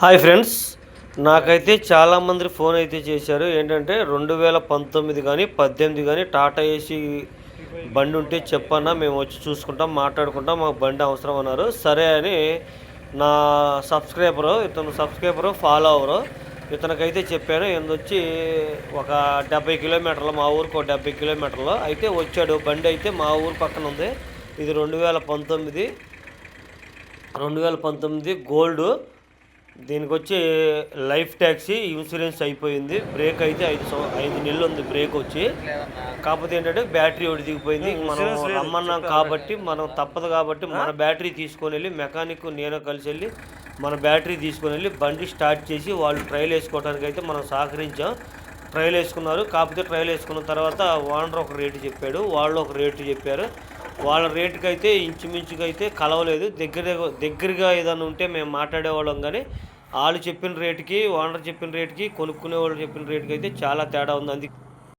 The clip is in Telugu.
హాయ్ ఫ్రెండ్స్ నాకైతే చాలామంది ఫోన్ అయితే చేశారు. ఏంటంటే రెండు వేల పంతొమ్మిది కానీ పద్దెనిమిది కానీ టాటా ఏసీ బండి ఉంటే చెప్పన్నా మేము వచ్చి చూసుకుంటాం మాట్లాడుకుంటాం మాకు బండి అవసరం అన్నారు. సరే అని నా సబ్స్క్రైబరు ఇతను సబ్స్క్రైబరు ఫాలో అవరు ఇతనికైతే చెప్పాను. ఈయన వచ్చి ఒక డెబ్బై కిలోమీటర్లు మా ఊరికి ఒక డెబ్బై కిలోమీటర్లు. అయితే వచ్చాడు బండి అయితే మా ఊరు పక్కన ఉంది. ఇది రెండు వేల పంతొమ్మిది రెండు వేల పంతొమ్మిది గోల్డ్. దీనికి వచ్చి లైఫ్ ట్యాక్సీ ఇన్సూరెన్స్ అయిపోయింది. బ్రేక్ అయితే ఐదు ఐదు నెలలు ఉంది బ్రేక్ వచ్చి. కాకపోతే ఏంటంటే బ్యాటరీ ఒకటి దిగిపోయింది. మనం రమ్మన్నాం కాబట్టి మనం తప్పదు కాబట్టి మన బ్యాటరీ తీసుకొని వెళ్ళి మెకానిక్ నేను కలిసి వెళ్ళి మన బ్యాటరీ తీసుకొని వెళ్ళి బండి స్టార్ట్ చేసి వాళ్ళు ట్రైల్ వేసుకోవడానికి అయితే మనం సహకరించాం. ట్రైల్ వేసుకున్నారు. కాకపోతే ట్రైల్ వేసుకున్న తర్వాత ఓనర్ ఒక రేటు చెప్పాడు. వాళ్ళు ఒక రేటు చెప్పారు. వాళ్ళ రేటుకి అయితే ఇంచుమించుగా అయితే కలవలేదు. దగ్గర దగ్గరగా ఏదైనా ఉంటే మేము మాట్లాడేవాళ్ళం కానీ వాళ్ళు చెప్పిన రేటుకి ఓనర్ చెప్పిన రేటుకి కొనుక్కునే వాళ్ళు చెప్పిన రేటుకి అయితే చాలా తేడా ఉంది. అందుకే